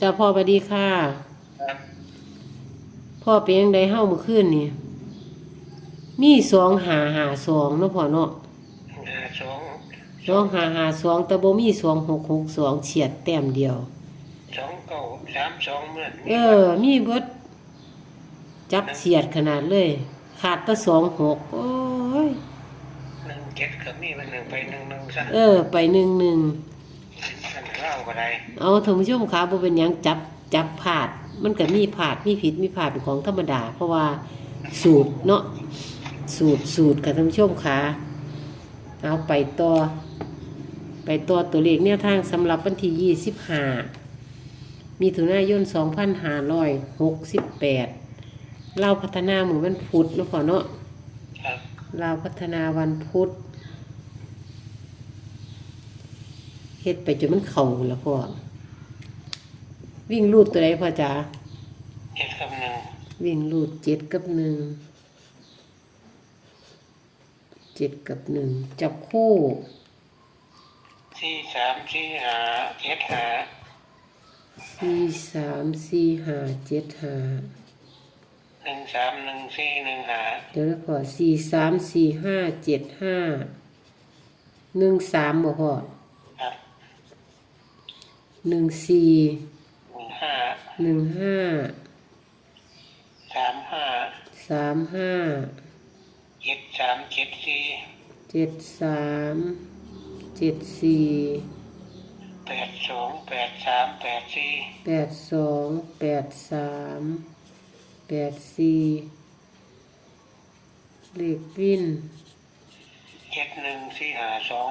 จ้าพ่อสวัสดีค่ะครับพ่อเป็นยังไงเฮ้าเมื่อคืนนี่ มีสองหาหาสองเนาะพ่อเนาะหาสองสองหาหาสองแต่บ่มีสองหกหกสองเฉียดแต้มเดียวสองเก้าสามสองเหมือนเออ มีเบิดจับเฉียดขนาดเลย ขาดแต่สองหกโอ้ยหนึ่งเจ็ดก็มีมันหนึ่งไปหนึ่งหนึ่งซะเออ ไปหนึ่งหนึ่งขันเล่า ก็ได้เอาท่านผู้ชมขาบ่เป็นหยังจับจับผาด มันก็มีผาดมีผิดมีผาดเป็นของธรรมดา เพราะว่าสูตรเนาะสูตรสูตรกับท่านผู้ชมขาเอาไปต่อไปต่อตัวเลขแนวทางสำหรับวันที่ยี่สิบห้ามีถุนายนสองพันห้าร้อยหกสิบแปดเราพัฒนาหมู่วันพุธเนาะพ่อเนาะครับเราพัฒนาวันพุธเฮ็ดไปจนมันเข่าแล้วพ่อวิ่งรูดตัวใดพ่อจ๋าเจ็ดกับหนึ่งวิ่งรูดเจ็ดกับหนึ่งเจ็ดกับหนึ่งจับคู่สี่สามสี่หาเจ็ดหาสี่สามสี่ห้าเจ็ดห้าหนึ่งสามหนึ่งสี่หนึ่งหาเดี๋ยวแล้วพ่อสี่สามสี่ห้าเจ็ดห้าหนึ่งสามบ่พ่อครับ หนึ่งสี่หนึ่งห้าหนึ่งห้าสามห้าสามห้าเจ็ดสามเจ็ดสี่เจ็ดสามเจ็ดสี่แปดสองแปดสามแปดสี่แปดสองแปดสามแปดสี่เลขวินเจ็ดหนึ่งสี่หาสอง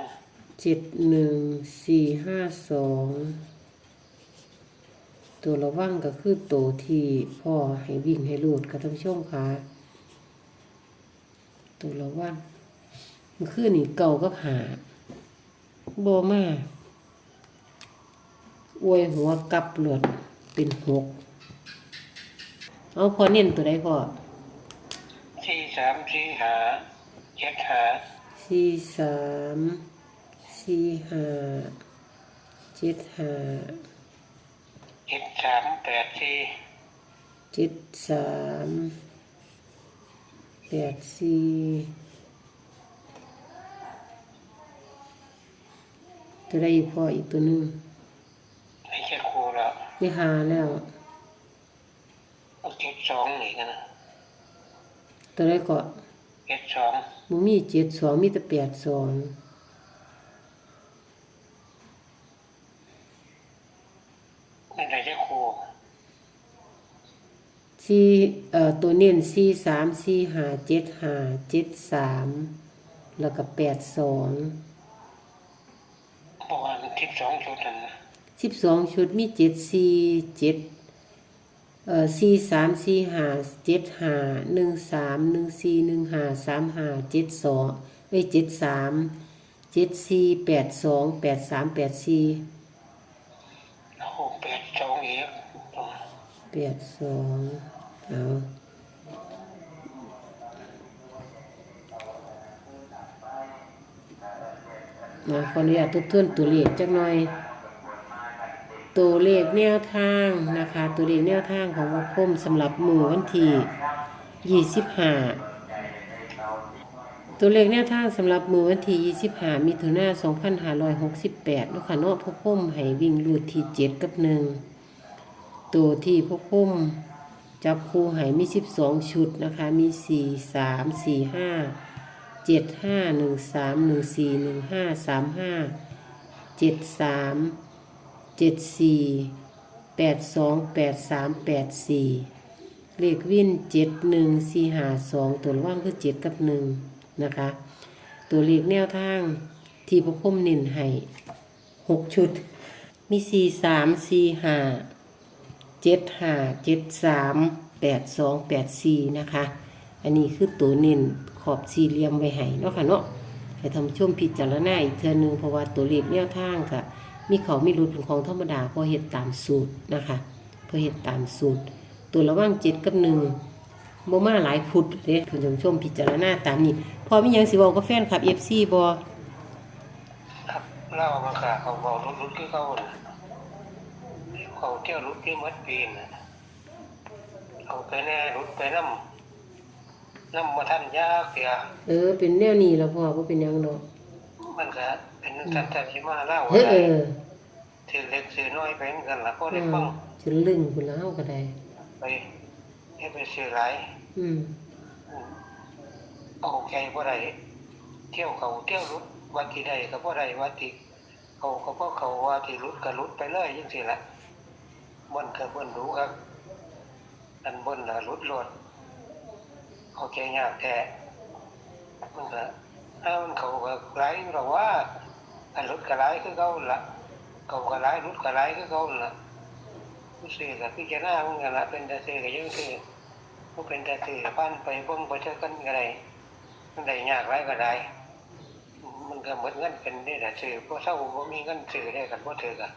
เจ็ดหนึ่งสี่ห้าสอง ตัวระว่างก็คือตัวที่พ่อให้วิ่งให้รูดค่ะท่านผู้ชมค่ะตัวระว่างมันคือนี่เก่ากับหาโบมาอวยหัวกลับหลวดเป็นหกเอาพอเน้นตัวใดพ่อสี่สามสี่หาเจ็ดหาสี่สามสี่ห้าเจ็ดห้าเจ็ด สามแปดสี่เจ็ดสามแปดสี่ตัวใดอีกพ่ออีกตัวหนึ่งไม่ใช่ครูแล้วได้หาแล้วเอาเจ็ดสองนี่กันนะตัวใดก็เจ็ดสองบ่มีเจ็ดสองมีแต่แปดสอง ไม่ได้ใช่ครู สี่เอ่อตัวเน้นสี่สามสี่ห้าเจ็ดห้าเจ็ดสามแล้วก็แปดสองบอกว่าทิศสองชุดนั่นนะสิบสองชุดมีเจ็ดสี่เจ็ดเอ่อสี่สามสี่ห้าเจ็ดห้าหนึ่งสามหนึ่งสี่หนึ่งห้าสามห้าเจ็ดสองเอ้ยเจ็ดสามเจ็ดสี่แปดสองแปดสามแปดสี่โอ้โหแปดสองอีกแปดสอง เอามาขออนุญาตทบทวนตัวเลขจักหน่อย ตัวเลขแนวทางนะคะ ตัวเลขแนวทางของวัดพมสำหรับมือวันที่ยี่สิบห้าตัวเลขแนวทางสำหรับมือวันที่ยี่สิบห้ามิถุนายนสองพันห้าร้อยหกสิบแปดลูกค้าเนาะพวกพมให้วิ่งรูดที่เจ็ดกับหนึ่งตัวที่พวกพุ่ม จับคู่ไหมีสิบสองชุดนะคะ มีสี่สามสี่ห้าเจ็ดห้าหนึ่งสามหนึ่งสี่หนึ่งห้าสามห้าเจ็ดสามเจ็ดสี่แปดสองแปดสามแปดสี่เลขวินเจ็ดหนึ่งสี่หาสองตัวว่างคือเจ็ดกับหนึ่งนะคะ ตัวเลขแนวทางที่พวกพุ่มเน้นให้หกชุด มีสี่สามสี่หา เจ็ดห้าเจ็ดสามแปดสองแปดสี่นะคะ อันนี้คือตัวเน้นขอบสี่เหลี่ยมไว้ให้เนาะค่ะเนาะให้ทำช่วงพิจารณาอีกเทื่อนึงเพราะว่าตัวเลขแนวทางค่ะมีเขามีรุดเป็นของธรรมดาเพอเห็ดตามสูตรนะคะเพอเห็ดตามสูตร ตัวระว่างเจ็ดกับหนึ่งโมมาหลายพุดเด้คุณผู้ชมพิจารณาตามนี้ พอมียังสิบอกกับแฟนคลับเอฟซีบอครับเล่ามาค่ะเขาบอกรุดๆคือเขา เขาเที่ยวรุดที่มัดปีนน่ะเอาไปแน่รุดไปน้ำน้ำมาท่านยากเสียเออ เป็นแนวนี้แล้วพ่อบ่เป็นหยังดอกมันก็เป็นสันตชิมาเล่าเฮ้ยอะไรเออถือเล็กถือน้อยไปเหมือนกันละก็อืได้มฟังจนลึงพุ่นแล้วเฮาก็ได้ไปให้ไปซื้อหลายอืมอืมเอาใจบ่ได้เที่ยวเขาเที่ยวรุดว่าที่ใดก็บ่ได้ว่าที่เขาก็บ่เขาว่าที่รุดก็รุดไปเลยจังซี่ละ บ่นก็บ่นรู้ครับอันบ่นน่ะรุดโลดเขาใจยากแท้มันก็ถ้ามันเขาก็หลายเราว่าอันรุดก็หลายคือเก่าละเขาก็หลายรุดก็หลายคือเก่าละผู้ซื้อก็พิจารณามือนกันละเป็นแต่ซื้อก็ยังซื้อก็เป็นแต่ถือบ้านไปบิ่งไปเจอกันก็ได้มันได้ยากไรก็ได้มันก็หมดเงินเป็นนี่แหละซื้อพวกเศร้าบ่มีเงินซื้อได้กันบ่ถือกัน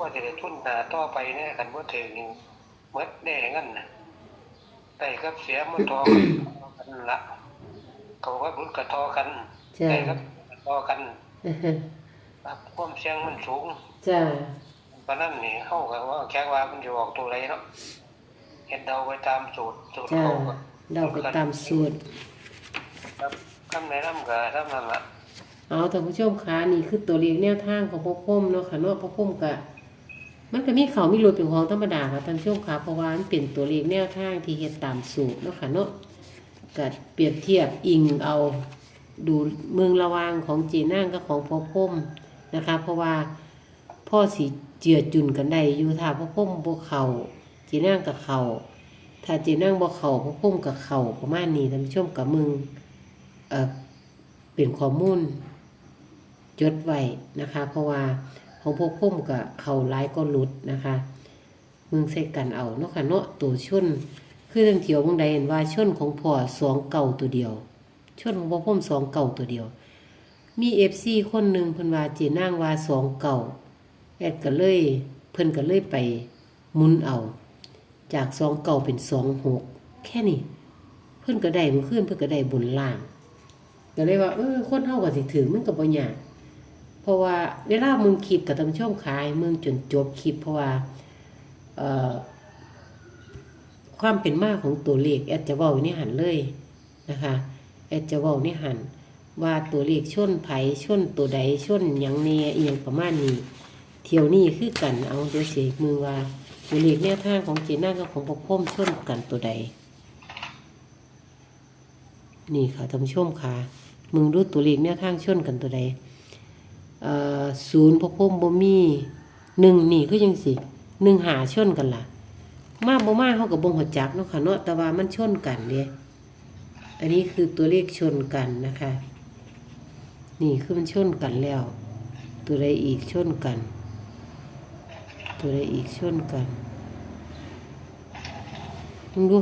ว่าจะได้ทุนหาต่อไปเนี่ยกันบ่ถือนี่หมดได้เงินน่ะได้กับเสียมันทอกันละเขาก็รุดกระทอกันจ้าได้กับทอกันครับความเสี่ยงมันสูงจ้าเพราะนั้นนี่เฮาก็ว่าแค่ว่ามันจะออกตัวใดเนาะเฮ็ดเดาไปตามสูตรสูตรจ้าเขาก็เดาไปตามสูตรครับคำแนะนำก็ทำนั่นล่ะเอาท่านผู้ชมคะนี่คือตัวเลขแนวทางของพ่อพมเนาะค่ะเนาะพ่อพมกะ มันก็มีเขามีรถเป็นของธรรมดาค่ะท่านผู้ชมคะเพราะว่ามันเป็นตัวเลขแนวทางที่เฮ็ดตามสูตรเนาะค่ะเนาะก็เปรียบเทียบอิงเอาดูเมืองระวางของจีน่างกับของพ่อพมนะคะ เพราะว่าพ่อสิเจือจุนกันได้อยู่ถ้าพ่อพมบ่เข้าจีน่างกับเข้าถ้าจีน่างบ่เข้าพ่อพมกับเข้าประมาณนี้ท่านผู้ชมกับมึงเอ่อเป็นข้อมูลจดไว้นะคะ เพราะว่า ของพวกพุ่มกับเขาร้ายก็หลุดนะคะมึงใส่กันเอาเนาะค่ะเนาะตัวชนคือเรื่องเถียวมึงใดเห็นว่าชนของพ่อสองเก่าตัวเดียวชนของพ่อพุ่มสองเก่าตัวเดียว มีเอฟซีคนหนึ่งเพิ่นว่าเจนางว่าสองเก่าแอดก็เลยเพิ่นก็เลยไปมุนเอา จากสองเก่าเป็นสองหกแค่นี้เพิ่นก็ได้เมื่อคืนเพิ่นก็ได้บนล่างก็เลยว่าเออคนเฮาก็สิถึงมันก็บ่ยาก เพราะว่าเวลามึงคลิปกับท่านผู้ชมขายมึงจนจบคลิปเพราะว่าความเป็นมากของตัวเลขแอดจะว้าในหันเลยนะคะแอดจะว้าในหันว่าตัวเลขชนไผชนตัวใดชนหยังแน่อีหยังประมาณนี้ เที่ยวนี้คือกันเอาเดี๋ยวเสกมือว่าตัวเลขแนวทางของเจน่ากับของปกพมชนกันตัวใด นี่ค่ะท่านผู้ชมค่ะ มึงรู้ตัวเลขแนวทางชนกันตัวใด ศูนย์พกพมบ่มีหนึ่งนี่คือยังสิหนึ่งหาชนกันล่ะ มาบ่มาเขากับบงหัวจักเนาะค่ะเนาะแต่ว่ามันชนกันเด้อันนี้คือตัวเลขชนกันนะคะ นี่คือมันชนกันแล้ว ตัวใดอีกชนกัน ตัวใดอีกชนกันมึงดู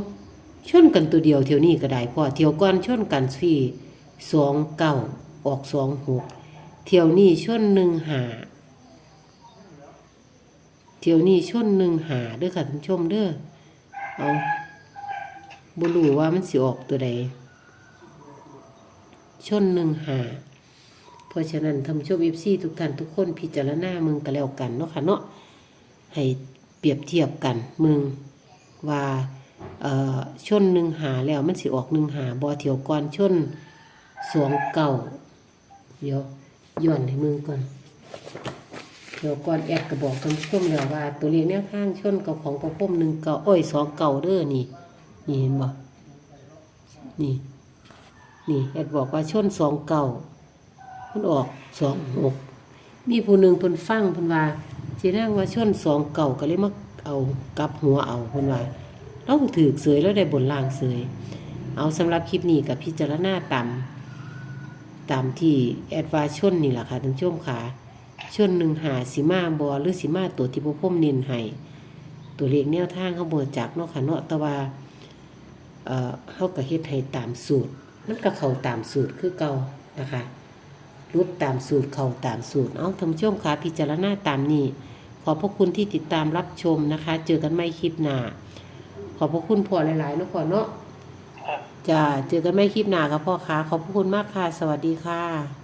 ชนกันตัวเดียวเที่ยวนี้ก็ได้พอเที่ยวก่อนชนกันสี่สองเก้าออกสองหก เที่ยวนี้ชนหนึ่งหาเที่ยวนี้ชนหนึ่งหาเด้อค่ะท่านผู้ชมเด้อเอาบุรูว่ามันสิออกตัวใดชนหนึ่งหาเพราะฉะนั้นท่านชมเอฟซีทุกท่านทุกคนพิจารณามึงกันแล้วกันเนาะค่ะเนาะให้เปรียบเทียบกันมึงว่าเอ่อชนหนึ่งหาแล้วมันสิออกหนึ่งหาบอเถียวก่อนชนสองเก่าเดี๋ยว ย้อนให้มึงก่อนเดี๋ยวก่อนแอดก็บอกท่านผู้ชมแล้วว่า ตัวเลขแนวทางชนกับของประพุ่มหนึ่งเก่าโอ้ยสองเก่าเด้อนี่นี่เห็นบ่นี่ นี่แอดบอกว่าชนสองเก่ามันออกสองหกมีผู้หนึ่งเพิ่นฟังเพิ่นว่าสินั่งว่าชนสองเก่าก็เลยมาเอากลับหัวเอาเพิ่นว่าเราก็ถือเสยแล้วได้บนล่างเสยเอาสำหรับคลิปนี้กับพิจารณาตาม ตามที่แอดวาชนนี่แหละค่ะท่านชมค่ะชนหนึ่งหาสีมาบอหรือสีมาตัวที่พวกพ่มเน้นให้ตัวเลขแนวทางเขาบอจากเนาะค่ะเนาะแต่ว่าเอ่อเขาก็เฮ็ดให้ตามสูตร มันก็เข้าตามสูตรคือเก่านะคะรูปตามสูตรเข้าตามสูตร เอาท่านผู้ชมค่ะพิจารณาตามนี้ขอบพระคุณที่ติดตามรับชมนะคะ เจอกันไม่คลิปหน้าขอบพระคุณพ่อหลายๆเนาะพ่อเนาะ จะเจอกันไม่คลิปหน้าครับพ่อค้าขอบคุณมากค่ะ สวัสดีค่ะ